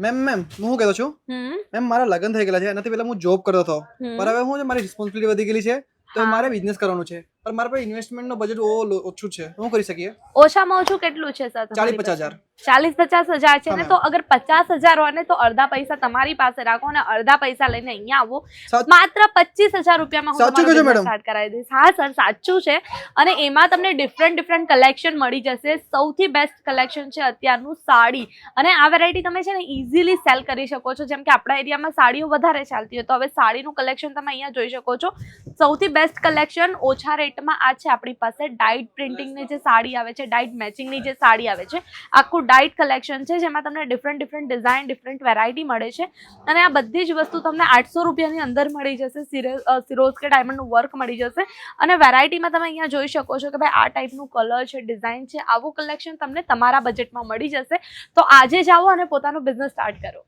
Ma'am ma'am હું શું કહેતો છું? મેમ મારા લગ્ન થઈ ગયેલા છે એનાથી પહેલા હું જોબ કરતો હતો. પર પણ હવે હું મારી રિસ્પોન્સિબિલિટી વધી ગયેલી છે તો મારે બિઝનેસ કરવાનું છે. પણ મારા પાસે ઇન્વેસ્ટમેન્ટનો બજેટ ઓછું છે. શું કરી શકીએ? ઓછામાં ઓછું કેટલું છે સર? ચાલીસ પચાસ હજાર. ચાલીસ પચાસ હજાર છે ને તો અગર પચાસ હજાર હોય ને તો અડધા પૈસા તમારી પાસે રાખો અને અડધા પૈસા લઈને અહીંયા આવો. માત્ર પચીસ હજાર રૂપિયામાં સાચું કહો કરાવી દઈશ. હા સર સાચું છે. અને એમાં તમને ડિફરન્ટ ડિફરન્ટ કલેક્શન મળી જશે. સૌથી બેસ્ટ કલેક્શન છે અત્યારનું સાડી. અને આ વેરાયટી તમે છે ને ઇઝીલી સેલ કરી શકો છો. જેમ કે આપણા એરિયામાં સાડીઓ વધારે ચાલતી હોય તો હવે સાડીનું કલેક્શન તમે અહીંયા જોઈ શકો છો. સૌથી બેસ્ટ કલેક્શન ઓછા રેટમાં આ છે આપણી પાસે ડાઇટ પ્રિન્ટિંગની જે સાડી આવે છે ડાયટ મેચિંગની જે સાડી આવે છે આખું ડાઇટ કલેક્શન છે જેમાં તમને different different design different variety મળે છે. અને આ બધી જ વસ્તુ તમને આઠસો રૂપિયાની અંદર મળી જશે સિરે- સિરોઝ કે ડાયમંડનું વર્ક મળી જશે. અને વેરાયટીમાં તમે અહીંયા જોઈ શકો છો કે ભાઈ આ ટાઈપનું કલર છે ડિઝાઇન છે આવું કલેક્શન તમને તમારા બજેટમાં મળી જશે. તો આજે જાઓ અને પોતાનો બિઝનેસ સ્ટાર્ટ કરો.